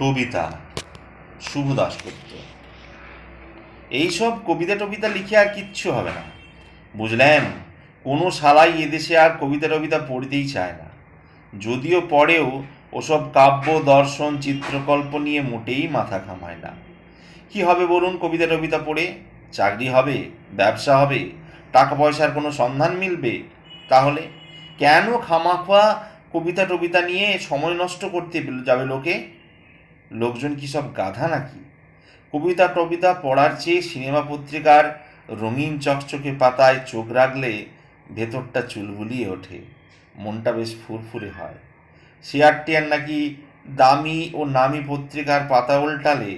কবিতা শুভ দাশগুপ্ত এইসব কবিতা টবিতা লিখে আর কিচ্ছু হবে না। বুঝলেন, কোনো শালাই এদেশে আর কবিতা টবিতা পড়তেই চায় না। যদিও পড়েও ওসব কাব্য, দর্শন, চিত্রকল্প নিয়ে মোটেই মাথা ঘামায় না। কি হবে বলুন কবিতা টবিতা পড়ে? চাকরি হবে, ব্যবসা হবে টাকা পয়সার কোনো সন্ধান মিলবে? তাহলে কেন খামাখোয়া কবিতা টবিতা নিয়ে সময় নষ্ট করতে যাবে লোকে? লোকজন কি সব গাধা নাকি? কবিতা টবিতা পড়ার চেয়ে সিনেমা পত্রিকার রঙিন চকচকে পাতায় চোখ রাখলে ভেতরটা চুলবুলিয়ে ওঠে, মনটা বেশ ফুরফুরে হয়। শেয়ার টেয়ার নাকি দামি ও নামি পত্রিকার পাতা উল্টালে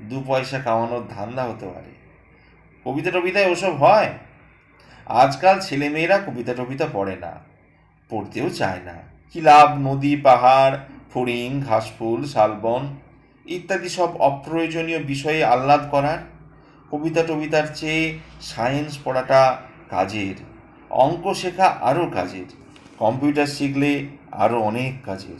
দু পয়সা কামানোর ধান্দা হতে পারে। কবিতা টবিতায় ওসব হয়? আজকাল ছেলেমেয়েরা কবিতা টবিতা পড়ে না, পড়তেও চায় না। কি লাভ নদী, পাহাড়, ফড়িং, ঘাসফুল, শালবন? ইত্যাদি সব অপ্রয়োজনীয় বিষয়ে আহ্লাদ করার, কবিতা টবিতার চেয়ে সায়েন্স পড়াটা কাজের, অঙ্ক শেখা আরও কাজের কম্পিউটার শিখলে আরও অনেক কাজের।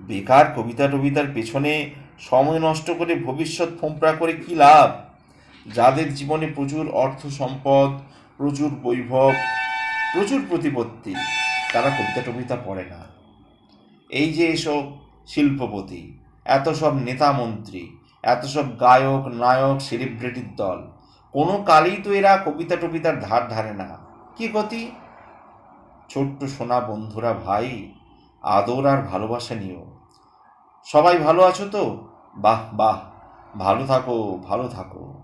বেকার কবিতা টবিতার পেছনে সময় নষ্ট করে ভবিষ্যৎ ফোঁপড়া করে কি লাভ? যাদের জীবনে প্রচুর অর্থ সম্পদ, প্রচুর বৈভব, প্রচুর প্রতিপত্তি, তারা কবিতা টবিতা পড়ে না। এই যে এসব শিল্পপতি এত সব নেতা মন্ত্রী এত সব গায়ক, নায়ক সেলিব্রিটির দল। কোনো কালেই তো এরা কবিতা টবিতার ধার ধারে না। কি গতি? ছোট্ট সোনা বন্ধুরা ভাই, আদর আর ভালোবাসা নিও। সবাই ভালো আছো তো? বাহ বাহ, ভালো থাকো ভালো থাকো।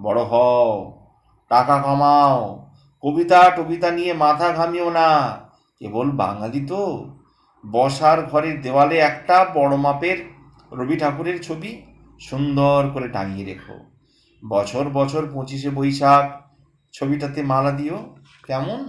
বড় হও, টাকা কামাও, কবিতা টবিতা নিয়ে মাথা ঘামিও না। কেবল বাঙালি তো? বসার ঘরের দেওয়ালে একটা বড় মাপের রবি ঠাকুরের ছবি সুন্দর করে টাঙিয়ে রেখো। বছর বছর পঁচিশে বৈশাখ, ছবিটাতে মালা দিও, কেমন?